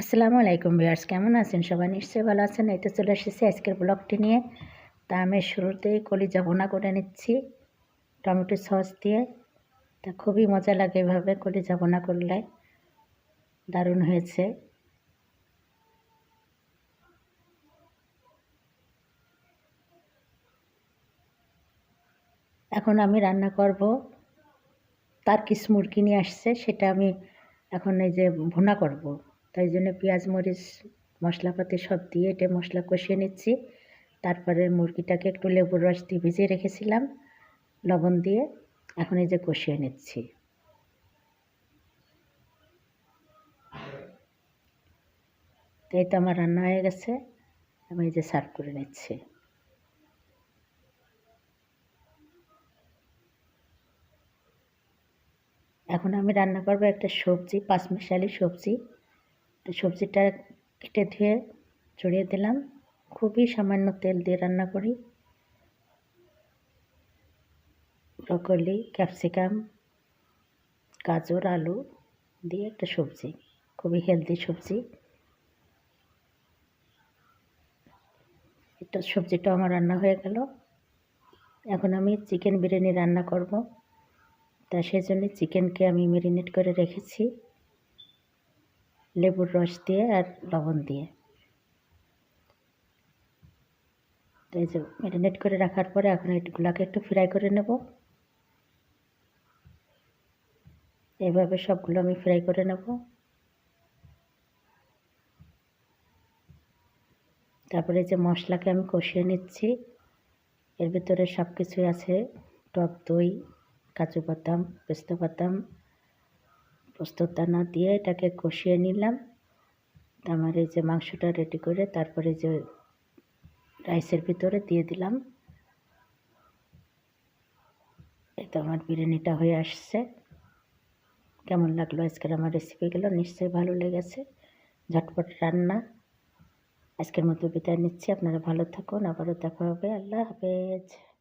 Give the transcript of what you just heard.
আসসালামু আলাইকুম ভিউয়ার্স, কেমন আছেন? সবাই নিশ্চয়ই ভালো আছেন। এই তো চলে এসেছি আজকের ব্লগটি নিয়ে। তা আমি শুরুতেই কলিজা বোনা করে নিচ্ছি, টমেটো সস দিয়ে। তা খুবই মজা লাগে এভাবে কলিজা বোনা করলে। দারুণ হয়েছে। এখন আমি রান্না করব। তার কিস মুরগি নিয়ে আসছে, সেটা আমি এখন এই যে ভুনা করব। তাই জন্য পেঁয়াজ, মরিচ, মশলাপাতি সব দিয়ে এটা মশলা কষিয়ে নিচ্ছি। তারপরে মুরগিটাকে একটু লেবুর রস দিয়ে ভিজিয়ে রেখেছিলাম, লবণ দিয়ে। এখন এই যে কষিয়ে নিচ্ছি। এই তো আমার রান্না হয়ে গেছে, আমি এই যে সার্ভ করে নিচ্ছি। এখন আমি রান্না করব একটা সবজি পাঁচমিশালি সবজি। সবজিটা কেটে ধুয়ে ছড়িয়ে দিলাম। খুবই সামান্য তেল দিয়ে রান্না করি। ব্রকলি, ক্যাপসিকাম, গাজর, আলু দিয়ে একটা সবজি, খুবই হেলদি সবজি। এটা সবজিটা আমার রান্না হয়ে গেল। এখন আমি চিকেন বিরিয়ানি রান্না করব। তা সেজন্য চিকেনকে আমি মেরিনেট করে রেখেছি। লেবুর রস দিয়ে আর লবণ দিয়ে। এই যে ম্যারিনেট করে রাখার পরে এখন এগুলাকে একটু ফ্রাই করে নেব। এভাবে সবগুলো আমি ফ্রাই করে নেব। তারপরে যে মশলাকে আমি কষিয়ে নিচ্ছি। এর ভিতরে সব কিছুই আছে। টক দই, কাজু বাদাম, পেস্তা বাদাম পোস্তদানা দিয়ে এটাকে কষিয়ে নিলাম। আমার এই যে মাংসটা রেডি করে তারপরে যে রাইসের ভিতরে দিয়ে দিলাম। তো আমার বিরিয়ানিটা হয়ে আসছে। কেমন লাগল আজকের আমার রেসিপিগুলো নিশ্চয়ই ভালো লেগেছে। ঝটপট রান্না। আজকের মতো বিদায় নিচ্ছি। আপনারা ভালো থাকুন। আবারও দেখা হবে। আল্লাহ হাফেজ।